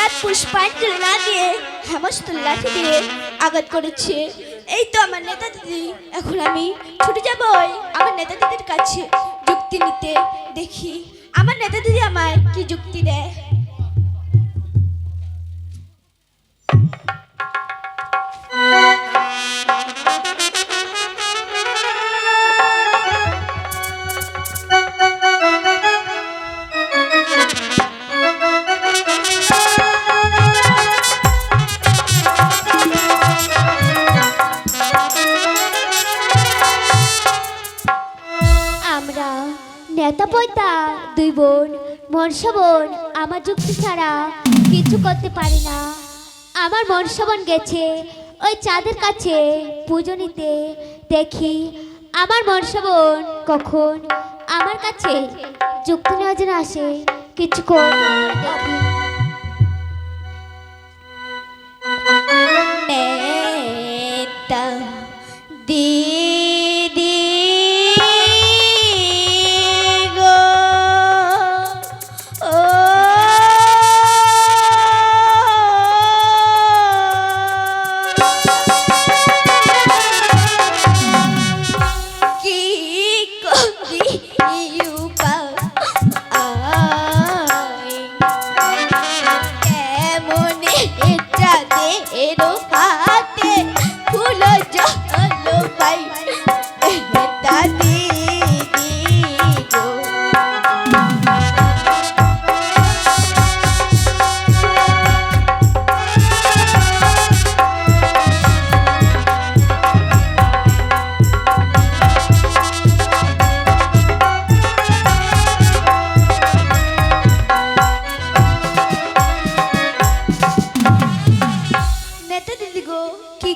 চাঁদ পুষ্পাঞ্জলি না দিয়ে হেমস্ত লাঠি দিয়ে আঘাত করেছে। এই তো আমার নেতা দিদি, এখন আমি ছুটে যাব আমার নেতা দিদির কাছে যুক্তি নিতে। দেখি, আমার নেতা দিদি আমায় কি যুক্তি দেয়? নেতা পয়তা দুই বোন, মনসা বোন, আমার যুক্তি ছাড়া কিছু করতে পারি না। আমার মনসা বোন গেছে ওই চাঁদের কাছে পুজো নিতে। দেখি আমার মনসা বোন কখন আমার কাছে যুক্তি নেওয়ার জন্য আসে। কিছু করি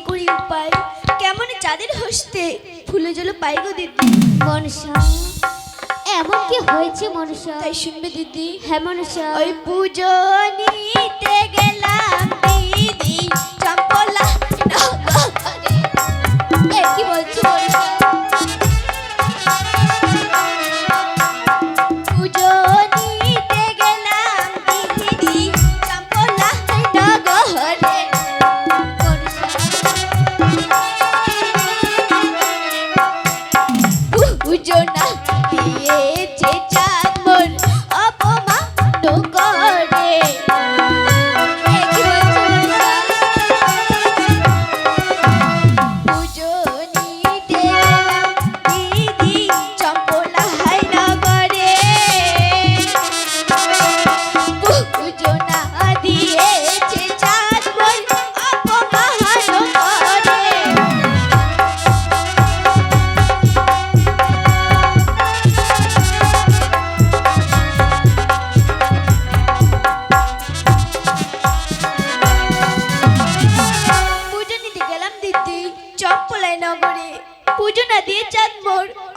করি উপায়। কেমন চাঁদের হসতে ফুলে জল পাই গো দিদি। মনসা এমন কি হয়েছে মনসা? তাই শুনবে দিদি। হ্যাঁ মনসা। ওই পুজো নিতে গেলাম দিদি। চম্পলা কি বলছো?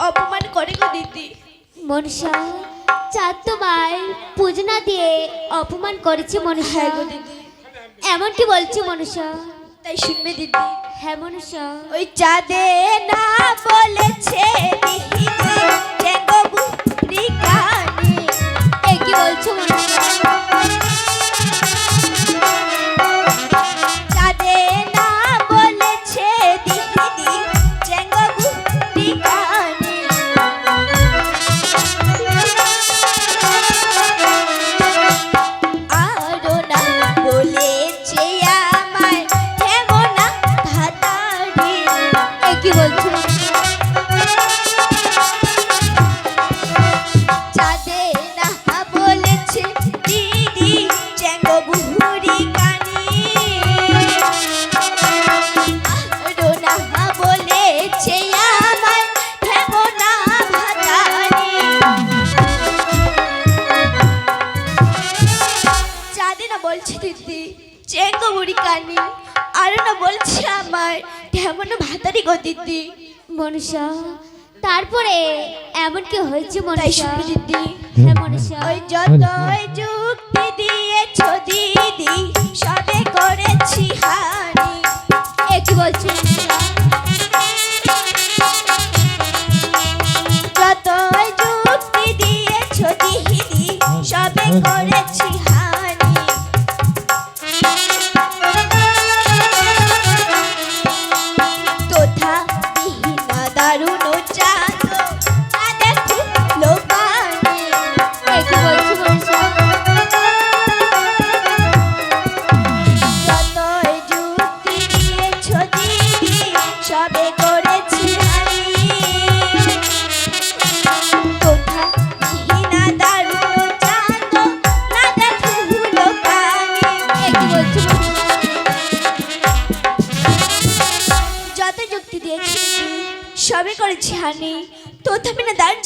অপমান করে গো দিদি। মনসা চাঁদ তোমায় পুজো না দিয়ে অপমান করেছে মনসা। হ্যাঁ গো দিদি। এমন কি বলছে মনসা। তাই শুনবে দিদি। হ্যাঁ মনসা। ওই চাঁদে না বলেছে দিদি কি বলছো মনসা? কানি আর না বলছে আমার তেমন ভাতারি গো দিদি? মনসা তারপরে এমন কি হয়েছে মনসা দিদি। হ্যাঁ মনসা ওই যতই যুক্তি দিয়েছ দিদি সবে করেছি হানি দারুণ চাঁদ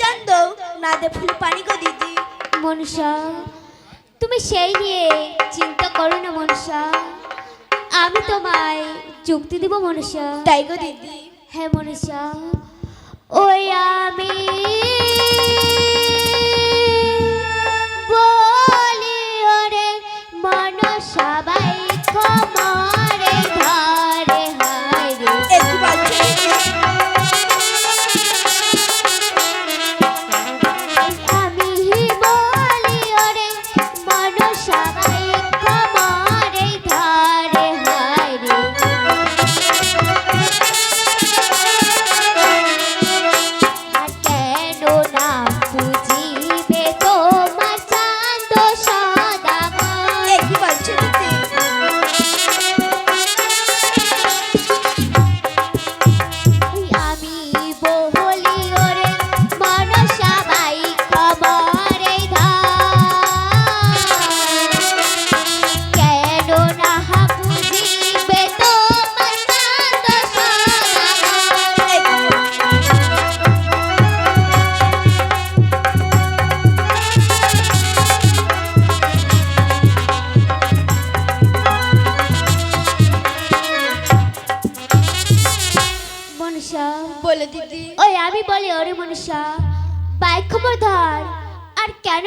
জান দো না দে ফুল পানি গো দিদি। মনসা তুমি সেই নিয়ে চিন্তা করো না মনসা। আমি তোমায় যুক্তি দিব মনসা। তাই গো দিদি। হ্যাঁ মনুষা ওই আমি আমি মনীষা বাইক খবর ধর। আর কেন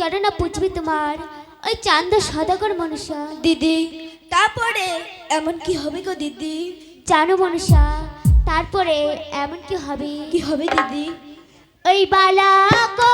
কেন না বুঝবি তোমার? ওই চান্দ সদাগর মনীষা। দিদি তারপরে এমন কি হবে গো দিদি? জানো মনীষা তারপরে এমন কি হবে? কি হবে দিদি? ওই বালা গো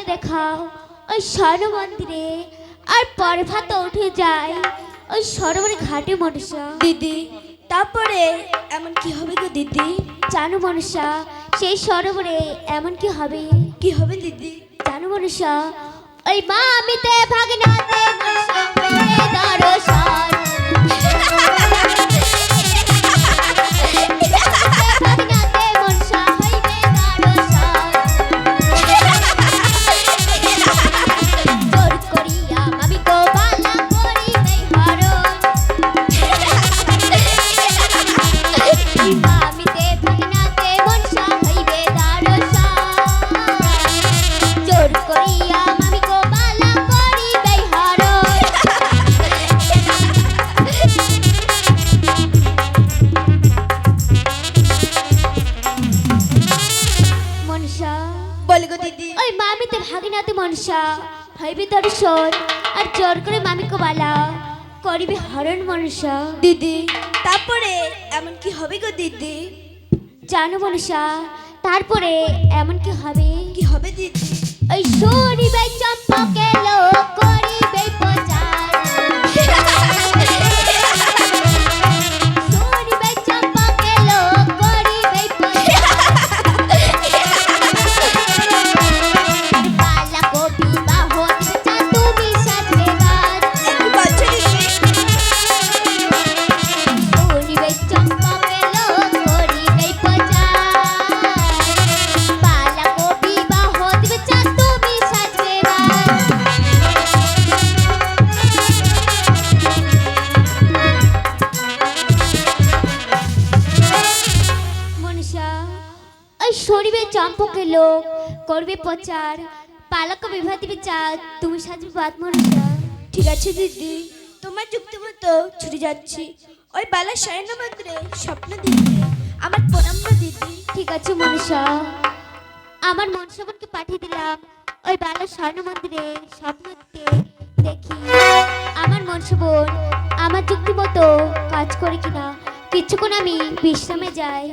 স্বপ্নে দেখাও। ওই স্বর্ণ মন্দিরে আর পরে ভাত উঠে যায়। ওই সরোবরে ঘাটে মনীষা দিদি তারপরে এমন কি হবে গো দিদি? জানো মনীষা সেই সরোবরে এমন কি হবে? কি হবে দিদি? জানো মনীষা ওই মা আমিতে ভাগনাতে দর্শন। দর্শন আর জোর করে মামিকে বালা। করিবে হরণ মনসা দিদি তারপরে এমন কি হবে গো দিদি? জানো মনসা তারপরে এমন কি হবে? কি হবে দিদি? ওই সরিবে চম্পকে লোক করিবে প্রচার চম্পকে লোক করবে প্রচার পালক দিবে চা তুমি সাজবে মনীষা ঠিক আছে দিদি তোমার যুক্তি মতো ছুটে যাচ্ছি। ওই বালা শয়ন মন্দিরে স্বপ্ন দিদি আমার প্রণাম্য দিদি। ঠিক আছে মনসা আমার মনসা বোনকে পাঠিয়ে দিলাম। ওই বালা স্বর্ণ মন্দিরে স্বপ্ন দেখি আমার মনসা বোন আমার যুক্তি মতো কাজ করে কিনা। কিছুক্ষণ আমি বিশ্রামে যাই।